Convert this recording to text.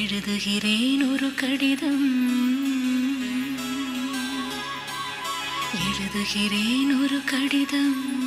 எழுதுகிறேன் ஒரு கடிதம். எழுதுகிறேன் ஒரு கடிதம்.